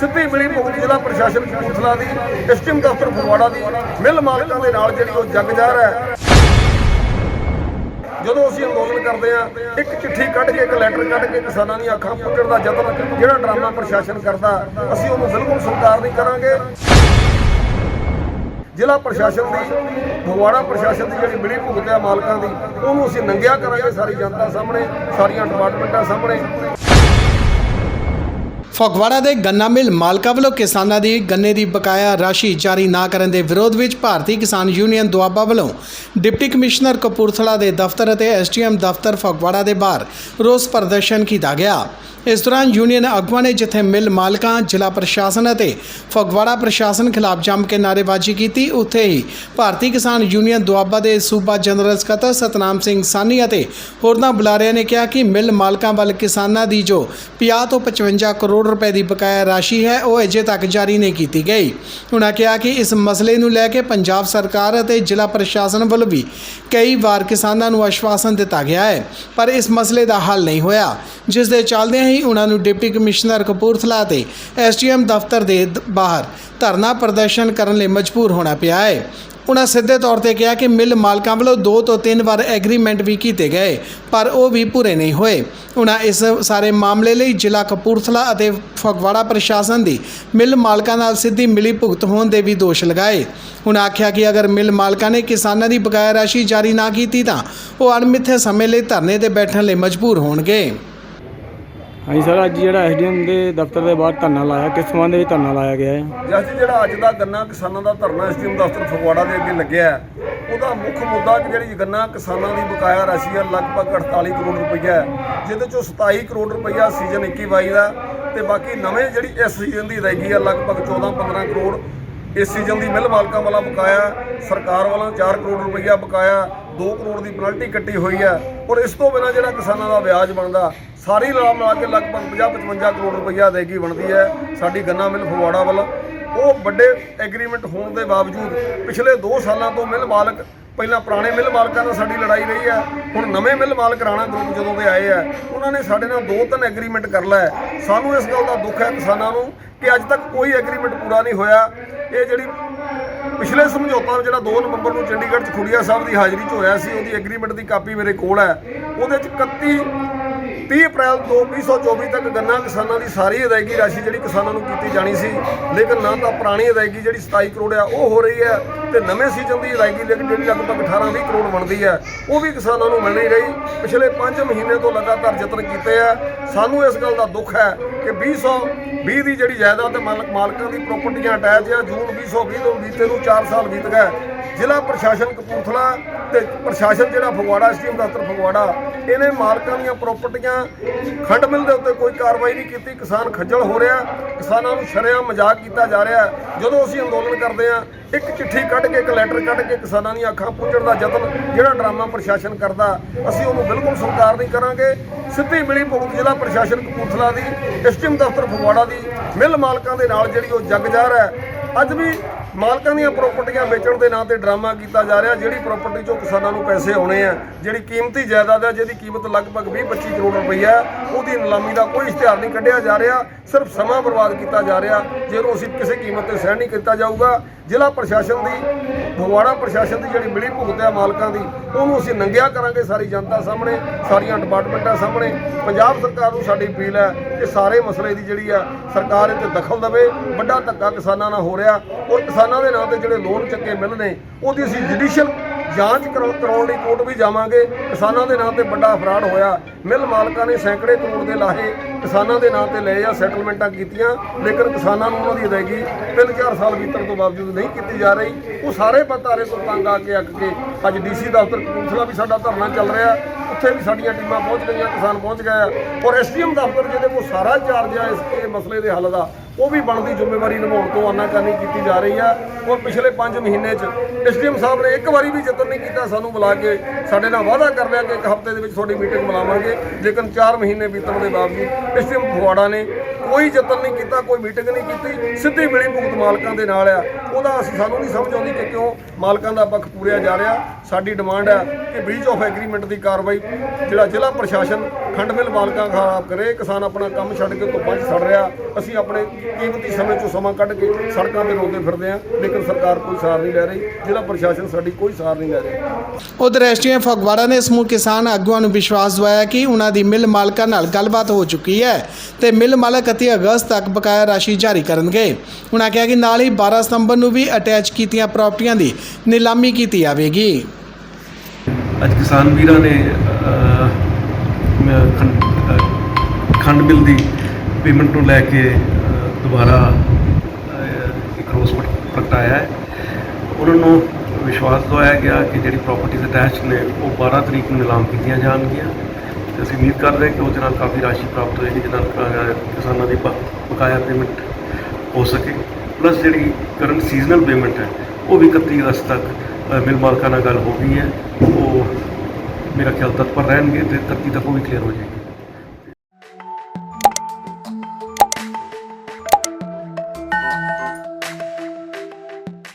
ਸਿੱਧੀ ਮਿਲੀ ਭੁਗਤ ਜ਼ਿਲ੍ਹਾ ਪ੍ਰਸ਼ਾਸਨ ਕਪੂਰਥਲਾ ਦੀ, ਡਿਸਟ੍ਰਿਕਟ ਦਫ਼ਤਰ ਫਗਵਾੜਾ ਦੀ, ਮਿਲ ਮਾਲਕਾਂ ਦੇ ਨਾਲ ਜਿਹੜੀ ਉਹ ਜੰਗ ਜ਼ਾਹਰ ਹੈ। ਜਦੋਂ ਅਸੀਂ ਅੰਦੋਲਨ ਕਰਦੇ ਆ ਇੱਕ ਚਿੱਠੀ ਕੱਢ ਕੇ, ਇੱਕ ਲੈਟਰ ਕੱਢ ਕੇ ਕਿਸਾਨਾਂ ਦੀਆਂ ਅੱਖਾਂ ਪੁੱਟਣ ਦਾ ਯਤਨ ਜਿਹੜਾ ਡਰਾਮਾ ਪ੍ਰਸ਼ਾਸਨ ਕਰਦਾ, ਅਸੀਂ ਉਹਨੂੰ ਬਿਲਕੁਲ ਸਵੀਕਾਰ ਨਹੀਂ ਕਰਾਂਗੇ। ਜ਼ਿਲ੍ਹਾ ਪ੍ਰਸ਼ਾਸਨ ਦੀ, ਫਗਵਾੜਾ ਪ੍ਰਸ਼ਾਸਨ ਦੀ ਜਿਹੜੀ ਮਿਲੀ ਭੁਗਤ ਹੈ ਮਾਲਕਾਂ ਦੀ, ਉਹਨੂੰ ਅਸੀਂ ਨੰਗਿਆ ਕਰਾਂਗੇ ਸਾਰੀ ਜਨਤਾ ਸਾਹਮਣੇ, ਸਾਰੀਆਂ ਡਿਪਾਰਟਮੈਂਟਾਂ ਸਾਹਮਣੇ। ਫਗਵਾੜਾ ਦੇ ਗੰਨਾ ਮਿਲ ਮਾਲਕਾਂ ਵੱਲੋਂ ਕਿਸਾਨਾਂ ਦੀ ਗੰਨੇ ਦੀ ਬਕਾਇਆ ਰਾਸ਼ੀ ਜਾਰੀ ਨਾ ਕਰਨ ਦੇ ਵਿਰੋਧ ਵਿੱਚ ਭਾਰਤੀ ਕਿਸਾਨ ਯੂਨੀਅਨ ਦੁਆਬਾ ਵੱਲੋਂ ਡਿਪਟੀ ਕਮਿਸ਼ਨਰ ਕਪੂਰਥਲਾ ਦੇ ਦਫ਼ਤਰ ਅਤੇ ਐਸਟੀਐਮ ਦਫ਼ਤਰ ਫਗਵਾੜਾ ਦੇ ਬਾਹਰ ਰੋਸ ਪ੍ਰਦਰਸ਼ਨ ਕੀਤਾ ਗਿਆ। ਇਸ ਦੌਰਾਨ ਯੂਨੀਅਨ ਆਗੂਆਂ ਨੇ ਜਿੱਥੇ ਮਿਲ ਮਾਲਕਾਂ, ਜ਼ਿਲ੍ਹਾ ਪ੍ਰਸ਼ਾਸਨ ਅਤੇ ਫਗਵਾੜਾ ਪ੍ਰਸ਼ਾਸਨ ਖਿਲਾਫ ਜੰਮ ਕੇ ਨਾਅਰੇਬਾਜ਼ੀ ਕੀਤੀ, ਉੱਥੇ ਹੀ ਭਾਰਤੀ ਕਿਸਾਨ ਯੂਨੀਅਨ ਦੁਆਬਾ ਦੇ ਸੂਬਾ ਜਨਰਲ ਸਕੱਤਰ ਸਤਨਾਮ ਸਿੰਘ ਸਾਨੀ ਅਤੇ ਹੋਰਨਾਂ ਬੁਲਾਰਿਆਂ ਨੇ ਕਿਹਾ ਕਿ ਮਿਲ ਮਾਲਕਾਂ ਵੱਲ ਕਿਸਾਨਾਂ ਦੀ ਜੋ 50 ਤੋਂ 55 ਕਰੋੜ ਰੁਪਏ ਦੀ ਬਕਾਇਆ ਰਾਸ਼ੀ ਹੈ, ਉਹ ਅਜੇ ਤੱਕ ਜਾਰੀ ਨਹੀਂ ਕੀਤੀ ਗਈ। ਉਨ੍ਹਾਂ ਕਿਹਾ ਕਿ ਇਸ ਮਸਲੇ ਨੂੰ ਲੈ ਕੇ ਪੰਜਾਬ ਸਰਕਾਰ ਅਤੇ ਜ਼ਿਲ੍ਹਾ ਪ੍ਰਸ਼ਾਸਨ ਵੱਲੋਂ ਵੀ ਕਈ ਵਾਰ ਕਿਸਾਨਾਂ ਨੂੰ ਆਸ਼ਵਾਸਨ ਦਿੱਤਾ ਗਿਆ ਹੈ, ਪਰ ਇਸ ਮਸਲੇ ਦਾ ਹੱਲ ਨਹੀਂ ਹੋਇਆ। ਜਿਸ ਦੇ ਚੱਲਦਿਆਂ ਹੀ ਉਹਨਾਂ ਨੂੰ ਡਿਪਟੀ ਕਮਿਸ਼ਨਰ ਕਪੂਰਥਲਾ ਤੇ ਐਸਟੀਐਮ ਦਫ਼ਤਰ ਦੇ, ਬਾਹਰ ਧਰਨਾ ਪ੍ਰਦਰਸ਼ਨ ਕਰਨ ਲਈ ਮਜਬੂਰ ਹੋਣਾ ਪਿਆ ਹੈ। ਉਹਨਾਂ ਸਿੱਧੇ ਤੌਰ ਤੇ ਕਿਹਾ ਕਿ ਮਿਲ ਮਾਲਕਾਂ ਵੱਲੋਂ ਦੋ ਤੋਂ ਤਿੰਨ ਵਾਰ ਐਗਰੀਮੈਂਟ ਵੀ ਕੀਤੇ ਗਏ, ਪਰ ਉਹ ਵੀ ਪੂਰੇ ਨਹੀਂ ਹੋਏ। ਉਹਨਾਂ ਇਸ ਸਾਰੇ ਮਾਮਲੇ ਲਈ ਜ਼ਿਲ੍ਹਾ ਕਪੂਰਥਲਾ ਅਤੇ ਫਗਵਾੜਾ ਪ੍ਰਸ਼ਾਸਨ ਦੀ ਮਿਲ ਮਾਲਕਾਂ ਨਾਲ ਸਿੱਧੀ ਮਿਲੀ ਭੁਗਤ ਹੋਣ ਦੇ ਵੀ ਦੋਸ਼ ਲਗਾਏ। ਉਹਨਾਂ ਆਖਿਆ ਕਿ ਅਗਰ ਮਿਲ ਮਾਲਕਾਂ ਨੇ ਕਿਸਾਨਾਂ ਦੀ ਬਕਾਇਆ ਰਾਸ਼ੀ ਜਾਰੀ ਨਾ ਕੀਤੀ ਤਾਂ ਉਹ ਅਣਮਿੱਥੇ ਸਮੇਂ ਲਈ ਧਰਨੇ ਤੇ ਬੈਠਣ ਲਈ ਮਜਬੂਰ ਹੋਣਗੇ। ਹਾਂਜੀ ਸਰ ਅੱਜ ਜਿਹੜਾ ਐਸਡੀਐਮ ਦੇ ਦਫ਼ਤਰ ਦੇ ਬਾਹਰ ਧਰਨਾ ਲਾਇਆ ਕਿਸ ਸੰਬੰਧ ਵਿੱਚ ਧਰਨਾ ਲਾਇਆ ਗਿਆ ਹੈ? ਜੱਜ ਜਿਹੜਾ ਅੱਜ ਦਾ ਗੰਨਾ ਕਿਸਾਨਾਂ ਦਾ ਧਰਨਾ ਐਸਟੀਐਮ ਦਫ਼ਤਰ ਫਗਵਾੜਾ ਦੇ ਅੱਗੇ ਲੱਗਿਆ ਹੈ, ਉਹਦਾ ਮੁੱਖ ਮੁੱਦਾ ਕਿ ਜਿਹੜੀ ਗੰਨਾ ਕਿਸਾਨਾਂ ਦੀ ਬਕਾਇਆ ਰਾਸ਼ੀ ਹੈ ਲਗਭਗ 48 ਕਰੋੜ ਰੁਪਈਆ ਹੈ ਜਿਹਦੇ ਚੋਂ 27 ਕਰੋੜ ਰੁਪਈਆ ਸੀਜ਼ਨ 21-22 ਦਾ ਤੇ ਬਾਕੀ ਨਵੇਂ ਜਿਹੜੀ ਇਸ ਸੀਜ਼ਨ ਦੀ ਰਹਿ ਗਈ ਹੈ ਲਗਭਗ 14-15 ਕਰੋੜ ਇਸ ਸੀਜ਼ਨ ਦੀ ਮਿਲ ਮਾਲਕਾਂ ਵਾਲਾ ਬਕਾਇਆ ਸਰਕਾਰ ਵੱਲੋਂ 4 ਕਰੋੜ ਰੁਪਈਆ ਬਕਾਇਆ 2 ਕਰੋੜ ਦੀ ਪੈਨਲਟੀ ਕੱਟੀ ਹੋਈ ਹੈ ਔਰ ਇਸ ਤੋਂ ਬਿਨਾਂ ਜਿਹੜਾ ਕਿਸਾਨਾਂ ਦਾ ਵਿਆਜ ਬਣਦਾ ਸਾਰੀ ਲਾ ਮਿਲਾ ਕੇ ਲਗਭਗ 50-55 ਕਰੋੜ ਰੁਪਈਆ ਅਦਾਇਗੀ ਬਣਦੀ ਹੈ, ਸਾਡੀ ਗੰਨਾ ਮਿਲ ਫਗਵਾੜਾ ਵੱਲ। ਉਹ ਵੱਡੇ ਐਗਰੀਮੈਂਟ ਹੋਣ ਦੇ ਬਾਵਜੂਦ ਪਿਛਲੇ 2 ਸਾਲਾਂ ਤੋਂ ਮਿਲ ਮਾਲਕ, ਪਹਿਲਾਂ ਪੁਰਾਣੇ ਮਿਲ ਮਾਲਕਾਂ ਨਾਲ ਸਾਡੀ ਲੜਾਈ ਰਹੀ ਹੈ, ਹੁਣ ਨਵੇਂ ਮਿਲ ਮਾਲਕ ਰਾਣਾ ਗਰੁੱਪ ਜਦੋਂ ਦੇ ਆਏ ਆ ਉਹਨਾਂ ਨੇ ਸਾਡੇ ਨਾਲ ਦੋ ਤਿੰਨ ਐਗਰੀਮੈਂਟ ਕਰ ਲਿਆ ਸਾਨੂੰ ਇਸ ਗੱਲ ਦਾ ਦੁੱਖ ਹੈ ਕਿਸਾਨਾਂ ਨੂੰ ਕਿ ਅੱਜ ਤੱਕ ਕੋਈ ਐਗਰੀਮੈਂਟ ਪੂਰਾ ਨਹੀਂ ਹੋਇਆ। ਇਹ ਜਿਹੜੀ ਪਿਛਲੇ ਸਮਝੌਤਾ ਜਿਹੜਾ 2 ਨਵੰਬਰ ਨੂੰ ਚੰਡੀਗੜ੍ਹ 'ਚ ਖੁੜੀਆ ਸਾਹਿਬ ਦੀ ਹਾਜ਼ਰੀ 'ਚ ਹੋਇਆ ਸੀ, ਉਹਦੀ ਐਗਰੀਮੈਂਟ ਦੀ ਕਾਪੀ ਮੇਰੇ ਕੋਲ ਹੈ। ਉਹਦੇ 'ਚ 31 30 ਅਪ੍ਰੈਲ ਤੋਂ 2024 ਤੱਕ ਗੰਨਾ ਕਿਸਾਨਾਂ ਦੀ ਸਾਰੀ ਅਦਾਇਗੀ ਰਾਸ਼ੀ ਜਿਹੜੀ ਕਿਸਾਨਾਂ ਨੂੰ ਕੀਤੀ ਜਾਣੀ ਸੀ, ਲੇਕਿਨ ਨਾ ਤਾਂ ਪੁਰਾਣੀ ਅਦਾਇਗੀ ਜਿਹੜੀ 27 ਕਰੋੜ ਆ, ਉਹ ਹੋ ਰਹੀ ਹੈ ਤੇ ਨਵੇਂ ਸੀਜ਼ਨ ਦੀ ਅਦਾਇਗੀ ਲੇਕਿਨ ਜਿਹੜੀ ਲਗਭਗ 18-20 ਕਰੋੜ ਬਣਦੀ ਹੈ, ਉਹ ਵੀ ਕਿਸਾਨਾਂ ਨੂੰ ਮਿਲ ਨਹੀਂ ਰਹੀ। ਪਿਛਲੇ 5 ਮਹੀਨੇ ਤੋਂ ਲਗਾਤਾਰ ਯਤਨ ਕੀਤੇ ਆ। ਸਾਨੂੰ ਇਸ ਗੱਲ ਦਾ ਦੁੱਖ ਹੈ ਕਿ 2020 ਦੀ ਜਿਹੜੀ ਜਾਇਦਾਦ ਤੇ ਮਾਲਕ ਮਾਲਕਾਂ ਦੀ ਪ੍ਰਾਪਰਟੀਆਂ ਅਟੈਚ ਆ, ਜੂਨ 2020 ਤੋਂ ਬੀਤੇ ਨੂੰ 4 ਸਾਲ ਬੀਤ ਗਏ। ਜ਼ਿਲ੍ਹਾ ਪ੍ਰਸ਼ਾਸਨ ਕਪੂਰਥਲਾ ਤੇ ਪ੍ਰਸ਼ਾਸਨ ਜਿਹੜਾ ਫਗਵਾੜਾ ਸਟੀਮ ਦਫ਼ਤਰ ਫਗਵਾੜਾ, ਇਹਨੇ ਮਾਲਕਾਂ ਦੀਆਂ ਪ੍ਰਾਪਰਟੀਆਂ ਖੰਡ ਮਿਲ ਦੇ ਉੱਤੇ ਕੋਈ ਕਾਰਵਾਈ ਨਹੀਂ ਕੀਤੀ। ਕਿਸਾਨ ਖੱਜਲ ਹੋ ਰਿਹਾ। ਕਿਸਾਨਾਂ ਨੂੰ ਸ਼ਰੇਆਮ ਮਜ਼ਾਕ ਕੀਤਾ ਜਾ ਰਿਹਾ। ਜਦੋਂ ਅਸੀਂ ਅੰਦੋਲਨ ਕਰਦੇ ਆ ਇੱਕ ਚਿੱਠੀ ਕੱਢ ਕੇ, ਇੱਕ ਲੈਟਰ ਕੱਢ ਕੇ ਕਿਸਾਨਾਂ ਦੀਆਂ ਅੱਖਾਂ ਪੁੱਟਣ ਦਾ ਯਤਨ ਜਿਹੜਾ ਡਰਾਮਾ ਪ੍ਰਸ਼ਾਸਨ ਕਰਦਾ, ਅਸੀਂ ਉਹਨੂੰ ਬਿਲਕੁਲ ਸਵੀਕਾਰ ਨਹੀਂ ਕਰਾਂਗੇ। ਸਿੱਧੀ ਮਿਲੀ ਭੁਗਤ ਜ਼ਿਲ੍ਹਾ ਪ੍ਰਸ਼ਾਸਨ ਕਪੂਰਥਲਾ ਦੀ ਐਸਟੀਐਮ ਦਫ਼ਤਰ ਫਗਵਾੜਾ ਦੀ, ਮਿਲ ਮਾਲਕਾਂ ਦੇ ਨਾਲ ਜਿਹੜੀ ਉਹ ਜੰਗ ਜਾ ਰਿਹਾ ਅੱਜ ਵੀ ਮਾਲਕਾਂ ਦੀਆਂ ਪ੍ਰਾਪਰਟੀਆਂ ਵੇਚਣ ਦੇ ਨਾਂ ਤੇ ਡਰਾਮਾ ਕੀਤਾ ਜਾ ਰਿਹਾ, ਜਿਹੜੀ ਪ੍ਰਾਪਰਟੀ ਚੋਂ ਕਿਸਾਨਾਂ ਨੂੰ ਪੈਸੇ ਆਉਣੇ ਆ, ਜਿਹੜੀ ਕੀਮਤੀ ਜਾਇਦਾਦ ਹੈ ਜਿਹਦੀ ਕੀਮਤ ਲਗਭਗ 20-25 ਕਰੋੜ ਰੁਪਈਆ ਉਹਦੀ ਨਿਲਾਮੀ ਦਾ ਕੋਈ ਇਸ਼ਤਿਹਾਰ ਨਹੀਂ ਕੱਢਿਆ ਜਾ ਰਿਹਾ, ਸਿਰਫ ਸਮਾਂ ਬਰਬਾਦ ਕੀਤਾ ਜਾ ਰਿਹਾ, ਜਿਹਨੂੰ ਅਸੀਂ ਕਿਸੇ ਕੀਮਤ ਤੇ ਸਹਿਣ ਨਹੀਂ ਕੀਤਾ ਜਾਊਗਾ। ਜ਼ਿਲ੍ਹਾ ਪ੍ਰਸ਼ਾਸਨ ਦੀ, ਫਗਵਾੜਾ ਪ੍ਰਸ਼ਾਸਨ ਦੀ ਜਿਹੜੀ ਮਿਲੀ ਭੁਗਤ ਹੈ ਮਾਲਕਾਂ ਦੀ, ਉਹਨੂੰ ਅਸੀਂ ਨੰਗਿਆ ਕਰਾਂਗੇ ਸਾਰੀ ਜਨਤਾ ਸਾਹਮਣੇ, ਸਾਰੀਆਂ ਡਿਪਾਰਟਮੈਂਟਾਂ ਸਾਹਮਣੇ। ਪੰਜਾਬ ਸਰਕਾਰ ਨੂੰ ਸਾਡੀ ਅਪੀਲ ਹੈ ਕਿ ਸਾਰੇ ਮਸਲੇ ਦੀ ਜਿਹੜੀ ਆ, ਸਰਕਾਰ ਇੱਥੇ ਦਖਲ ਦੇਵੇ, ਵੱਡਾ ਧੱਕਾ ਕਿਸਾਨਾਂ ਨਾਲ ਹੋ ਰਿਹਾ, ਔਰ ਕਿਸਾਨਾਂ ਦੇ ਨਾਂ ਤੇ ਜਿਹੜੇ ਲੋਨ ਚੱਕੇ ਮਿਲ ਨੇ ਉਹਦੀ ਅਸੀਂ ਜੁਡੀਸ਼ੀਅਲ ਜਾਂਚ ਕਰਾ- ਕਰਾਉਣ ਲਈ ਕੋਰਟ ਵੀ ਜਾਵਾਂਗੇ। ਕਿਸਾਨਾਂ ਦੇ ਨਾਂ ਤੇ ਵੱਡਾ ਫਰਾਡ ਹੋਇਆ। ਮਿਲ ਮਾਲਕਾਂ ਨੇ ਸੈਂਕੜੇ ਕਰੋੜ ਦੇ ਲਾਹੇ ਕਿਸਾਨਾਂ ਦੇ ਨਾਂ ਤੇ ਲਏ ਆ ਸੈਟਲਮੈਂਟਾਂ ਕੀਤੀਆਂ, ਲੇਕਿਨ ਕਿਸਾਨਾਂ ਨੂੰ ਉਹਨਾਂ ਦੀ ਅਦਾਇਗੀ 3-4 ਸਾਲ ਬੀਤਣ ਤੋਂ ਬਾਵਜੂਦ ਨਹੀਂ ਕੀਤੀ ਜਾ ਰਹੀ। ਉਹ ਸਾਰੇ ਪਤਾਰੇ ਤੋਂ ਤੰਗ ਆ ਕੇ ਅੱਕ ਕੇ ਅੱਜ ਡੀਸੀ ਦਫ਼ਤਰ ਕਪੂਰਥਲਾ ਵੀ ਸਾਡਾ ਧਰਨਾ ਚੱਲ ਰਿਹਾ। ਉੱਥੇ ਵੀ ਸਾਡੀਆਂ ਟੀਮਾਂ ਪਹੁੰਚ ਗਈਆਂ, ਕਿਸਾਨ ਪਹੁੰਚ ਗਏ ਆ। ਔਰ ਐਸਡੀਐਮ ਦਫ਼ਤਰ ਜਿਹਦੇ ਕੋਲ ਸਾਰਾ ਚਾਰਜ ਆ ਇਸ ਮਸਲੇ ਦੇ ਹੱਲ ਦਾ, ਉਹ ਵੀ ਬਣਦੀ ਜ਼ਿੰਮੇਵਾਰੀ ਨਿਭਾਉਣ ਤੋਂ ਆਨਾਕਾਨੀ ਕੀਤੀ ਜਾ ਰਹੀ ਆ। ਔਰ ਪਿਛਲੇ 5 ਮਹੀਨੇ 'ਚ ਐਸਡੀਐਮ ਸਾਹਿਬ ਨੇ ਇੱਕ ਵਾਰੀ ਵੀ ਯਤਨ ਨਹੀਂ ਕੀਤਾ ਸਾਨੂੰ ਬੁਲਾ ਕੇ, ਸਾਡੇ ਨਾਲ ਵਾਅਦਾ ਕਰ ਲਿਆ ਕਿ ਇੱਕ ਹਫ਼ਤੇ ਦੇ ਵਿੱਚ ਤੁਹਾਡੀ ਮੀਟਿੰਗ ਬੁਲਾਵਾਂਗੇ। ਲੇਕਿਨ 4 ਮਹੀਨੇ ਬੀਤਣ ਦੇ ਬਾਵਜੂਦ ਐਸਡੀਐਮ ਫਗਵਾੜਾ ਨੇ ਕੋਈ ਯਤਨ ਨਹੀਂ ਕੀਤਾ, ਕੋਈ ਮੀਟਿੰਗ ਨਹੀਂ ਕੀਤੀ, ਸਿੱਧੀ ਮਿਲੀ ਭੁਗਤ ਮਾਲਕਾਂ ਦੇ ਨਾਲ ਆ। ਉਹਦਾ ਅਸੀਂ ਸਾਨੂੰ ਨਹੀਂ ਸਮਝ ਆਉਂਦੀ ਕਿ ਕਿਉਂ ਮਾਲਕਾਂ ਦਾ ਪੱਖ ਪੂਰਿਆ ਜਾ ਰਿਹਾ। ਸਾਡੀ ਡਿਮਾਂਡ ਹੈ ਕਿ ਬ੍ਰੀਚ ਆਫ ਐਗਰੀਮੈਂਟ ਦੀ ਕਾਰਵਾਈ ਜਿਹੜਾ ਜ਼ਿਲ੍ਹਾ ਪ੍ਰਸ਼ਾਸਨ ਖੰਡ ਮਿਲ ਮਾਲਕਾਂ ਖਿਲਾਫ ਕਰੇ, ਕਿਸਾਨ ਆਪਣਾ ਕੰਮ ਛੱਡ ਕੇ ਧੁੱਪਾਂ 'ਚ ਸੜ ਰਿਹਾ, ਅਸੀਂ ਆਪਣੇ ਕੀਮਤੀ ਸਮੇਂ 'ਚੋਂ ਸਮਾਂ ਕੱਢ ਕੇ ਸੜਕਾਂ ਤੇ ਰੋਂਦੇ ਫਿਰਦੇ ਆ ਲੇਕਿਨ ਸਰਕਾਰ ਕੋਈ ਸਾਰ ਨਹੀਂ ਲੈ ਰਹੀ, ਜ਼ਿਲ੍ਹਾ ਪ੍ਰਸ਼ਾਸਨ ਸਾਡੀ ਕੋਈ ਸਾਰ ਨਹੀਂ ਲੈ ਰਿਹਾ। ਉਧਰ ਐਸਟੀਐਮ ਫਗਵਾੜਾ ਨੇ ਸਮੂਹ ਕਿਸਾਨ ਆਗੂਆਂ ਨੂੰ ਵਿਸ਼ਵਾਸ ਦਿਵਾਇਆ ਕਿ ਉਹਨਾਂ ਦੀ ਮਿਲ ਮਾਲਕਾਂ ਨਾਲ ਗੱਲਬਾਤ ਹੋ ਚੁੱਕੀ ਹੈ ਤੇ ਮਿਲ ਮਾਲਕ 31 ਅਗਸਤ ਤੱਕ ਬਕਾਇਆ ਰਾਸ਼ੀ ਜਾਰੀ ਕਰਨਗੇ। ਉਹਨਾਂ ਕਿਹਾ ਕਿ ਨਾਲ ਹੀ 12 ਸਤੰਬਰ ਨੂੰ ਵੀ ਅਟੈਚ ਕੀਤੀਆਂ ਪ੍ਰਾਪਰਟੀਆਂ ਦੀ ਨਿਲਾਮੀ ਕੀਤੀ ਜਾਵੇਗੀ। ਅੱਜ ਕਿਸਾਨ ਵੀਰਾਂ ਨੇ ਖੰਡ ਖੰਡ ਬਿੱਲ ਦੀ ਪੇਮੈਂਟ ਨੂੰ ਲੈ ਕੇ ਦੁਬਾਰਾ ਇੱਕ ਰੋਸ ਪ੍ਰਗ- ਪ੍ਰਗਟਾਇਆ ਹੈ। ਉਹਨਾਂ ਨੂੰ ਵਿਸ਼ਵਾਸ ਦਵਾਇਆ ਗਿਆ ਕਿ ਜਿਹੜੀ ਪ੍ਰਾਪਰਟੀਜ਼ ਅਟੈਚ ਨੇ, ਉਹ 12 ਤਰੀਕ ਨੂੰ ਨਿਲਾਮ ਕੀਤੀਆਂ ਜਾਣਗੀਆਂ। ਤੇ ਅਸੀਂ ਉਮੀਦ ਕਰਦੇ ਹਾਂ ਕਿ ਉਹਦੇ ਨਾਲ ਕਾਫੀ ਰਾਸ਼ੀ ਪ੍ਰਾਪਤ ਹੋਏਗੀ, ਜਿਹਦੇ ਨਾਲ ਕਿਸਾਨਾਂ ਦੀ ਬ- ਬਕਾਇਆ ਪੇਮੈਂਟ ਹੋ ਸਕੇ। ਪਲੱਸ ਜਿਹੜੀ ਕਰੰਟ ਸੀਜ਼ਨਲ ਪੇਮੈਂਟ ਹੈ, ਉਹ ਵੀ 31 ਅਗਸਤ ਤੱਕ ਮਿਲ ਮਾਲਕਾਂ ਨਾਲ ਗੱਲ ਹੋ ਗਈ ਹੈ। ਉਹ ਮੇਰਾ ਖਿਆਲ ਤਤਪਰ ਰਹਿਣਗੇ ਤੇ 31 ਤੱਕ ਉਹ ਵੀ ਕਲੀਅਰ ਹੋ ਜਾਏਗੀ।